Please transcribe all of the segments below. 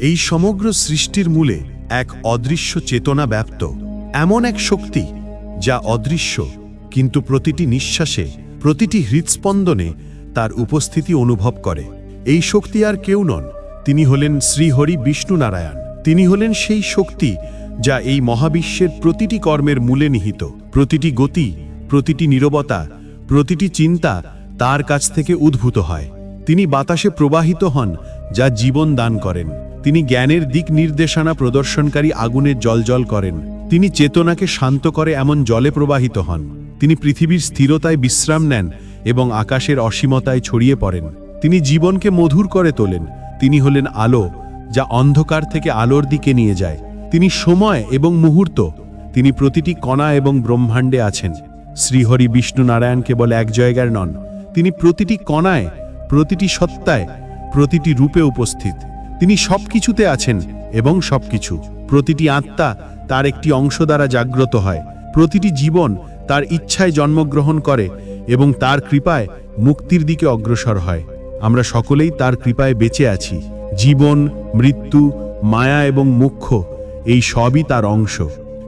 এই সমগ্র সৃষ্টির মূলে এক অদৃশ্য চেতনা ব্যাপ্ত, এমন এক শক্তি যা অদৃশ্য, কিন্তু প্রতিটি নিঃশ্বাসে, প্রতিটি হৃৎস্পন্দনে তার উপস্থিতি অনুভব করে। এই শক্তি আর কেউ নন, তিনি হলেন শ্রীহরি বিষ্ণু নারায়ণ। তিনি হলেন সেই শক্তি যা এই মহাবিশ্বের প্রতিটি কর্মের মূলে নিহিত। প্রতিটি গতি, প্রতিটি নীরবতা, প্রতিটি চিন্তা তার কাছ থেকে উদ্ভূত হয়। তিনি বাতাসে প্রবাহিত হন, যা জীবন দান করেন। তিনি জ্ঞানের দিক নির্দেশনা প্রদর্শনকারী আগুনের জলজল করেন। তিনি চেতনাকে শান্ত করে এমন জলে প্রবাহিত হন। তিনি পৃথিবীর স্থিরতায় বিশ্রাম নেন এবং আকাশের অসীমতায় ছড়িয়ে পড়েন। তিনি জীবনকে মধুর করে তোলেন। তিনি হলেন আলো, যা অন্ধকার থেকে আলোর দিকে নিয়ে যায়। তিনি সময় এবং মুহূর্ত। তিনি প্রতিটি কণা এবং ব্রহ্মাণ্ডে আছেন। শ্রীহরি বিষ্ণু নারায়ণ কেবল এক জায়গার নন। তিনি প্রতিটি কণায়, প্রতিটি সত্তায়, প্রতিটি রূপে উপস্থিত। তিনি সব কিছুতে আছেন এবং সবকিছু। প্রতিটি আত্মা তার একটি অংশ দ্বারা জাগ্রত হয়। প্রতিটি জীবন তার ইচ্ছায় জন্মগ্রহণ করে এবং তার কৃপায় মুক্তির দিকে অগ্রসর হয়। আমরা সকলেই তার কৃপায় বেঁচে আছি। জীবন, মৃত্যু, মায়া এবং মুখ্য এই সবই তার অংশ।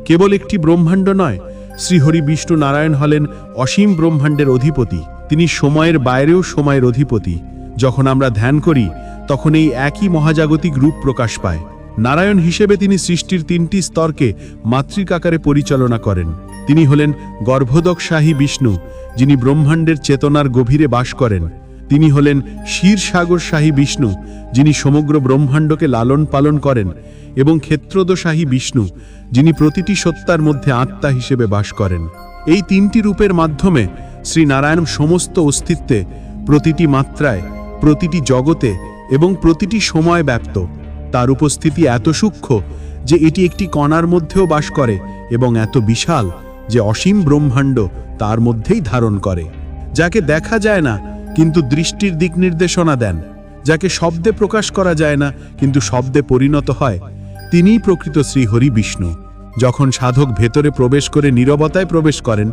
কেবল একটি ব্রহ্মাণ্ড নয়, শ্রীহরি বিষ্ণু নারায়ণ হলেন অসীম ব্রহ্মাণ্ডের অধিপতি। তিনি সময়ের বাইরেও সময়ের অধিপতি। যখন আমরা ধ্যান করি, তখন এই একই মহাজাগতিক রূপ প্রকাশ পায়। নারায়ণ হিসেবে তিনি সৃষ্টির তিনটি স্তরকে মাতৃকাকারে পরিচালনা করেন। তিনি হলেন গর্ভদকশাহী বিষ্ণু, যিনি ব্রহ্মাণ্ডের চেতনার গভীরে বাস করেন। তিনি হলেন শাহী বিষ্ণু, যিনি সমগ্র ব্রহ্মাণ্ডকে লালন পালন করেন, এবং ক্ষেত্রদশাহী বিষ্ণু, যিনি প্রতিটি সত্তার মধ্যে আত্মা হিসেবে বাস করেন। এই তিনটি রূপের মাধ্যমে শ্রী নারায়ণ সমস্ত অস্তিত্বে প্রতিটি মাত্রায় প্রতিটি জগতে এবং প্রতিটি সময় ব্যপ্ত তার উপস্থিতি এত সূক্ষ্ম যে এটি একটি কণার মধ্যেও বাস করে এবং এত বিশাল যে অসীম ব্রহ্মাণ্ড তার মধ্যেই ধারণ করে, যাকে দেখা যায় না কিন্তু দৃষ্টির দিক নির্দেশনা দেন, যাকে শব্দে প্রকাশ করা যায় না কিন্তু শব্দে পরিণত হয়। তিনিই প্রকৃত শ্রীহরি বিষ্ণু। যখন সাধক ভেতরে প্রবেশ করে নীরবতায় প্রবেশ করেন,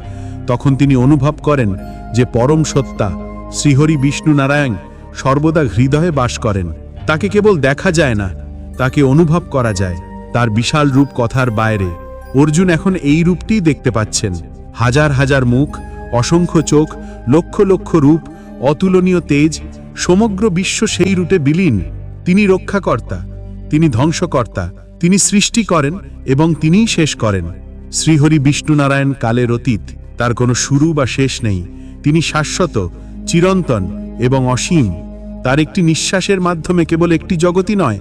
তখন তিনি অনুভব করেন যে পরম সত্তা, শ্রীহরি বিষ্ণু নারায়ণ সর্বদা হৃদয়ে বাস করেন। তাকে কেবল দেখা যায় না, তাকে অনুভব করা যায়। তার বিশাল রূপ কথার বাইরে অর্জুন এখন এই রূপটিই দেখতে পাচ্ছেন। হাজার হাজার মুখ, অসংখ্য চোখ, লক্ষ লক্ষ রূপ, অতুলনীয় তেজ, সমগ্র বিশ্ব সেই রূপে বিলীন। তিনি রক্ষাকর্তা, তিনি ধ্বংসকর্তা, তিনি সৃষ্টি করেন এবং তিনিই শেষ করেন। শ্রীহরি বিষ্ণুনারায়ণ কালের অতীত, তার কোনো শুরু বা শেষ নেই। তিনি শাশ্বত, চিরন্তন এবং অসীম। তার একটি নিঃশ্বাসের মাধ্যমে কেবল একটি জগতই নয়